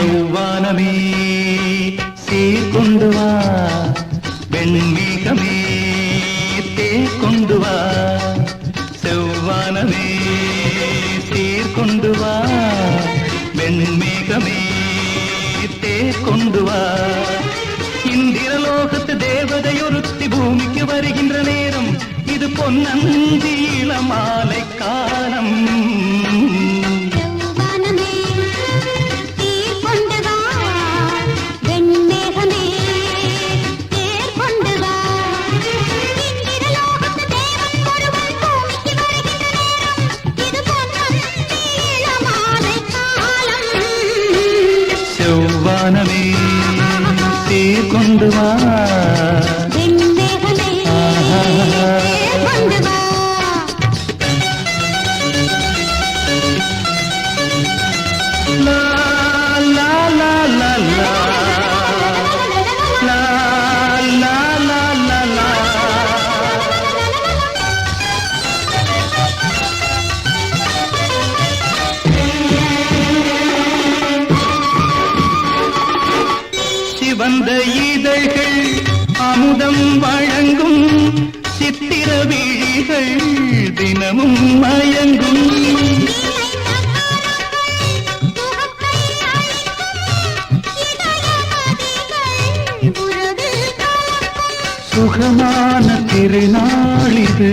யௌவானமே சீர்கொண்டு வா வெண்மீகமே தேர்கொண்டு வா. செவ்வானமே சீர்கொண்டு வா வெண்மேகமே தேர்கொண்டு வா. இந்திரலோகத்து தேவதையொருத்தி பூமிக்கு வருகின்ற நேரம் இது பொன்னந்தி இளமாலை காலம். வேண்டும் சிவந்த இதழ்கள் அமுதம் வழங்கும் சித்திர விழிகள் தினமும் மயங்கும். சுகமான திருநாளிது.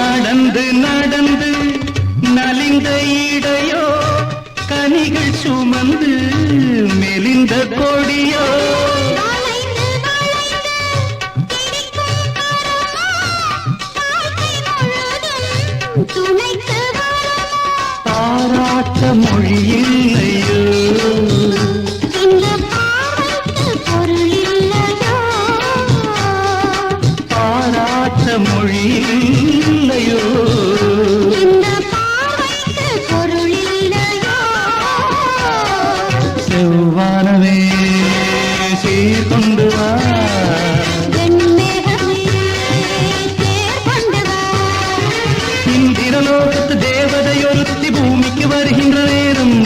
நடந்து நடந்து நலிந்த இடையோ கனிகள் சுமந்து மெலிந்த கொடியோ. பாராட்ட மொழி தேர் கொண்டு வா இந்திரலோகத்து தேவதையொருத்தி பூமிக்கு வருகின்ற நேரம்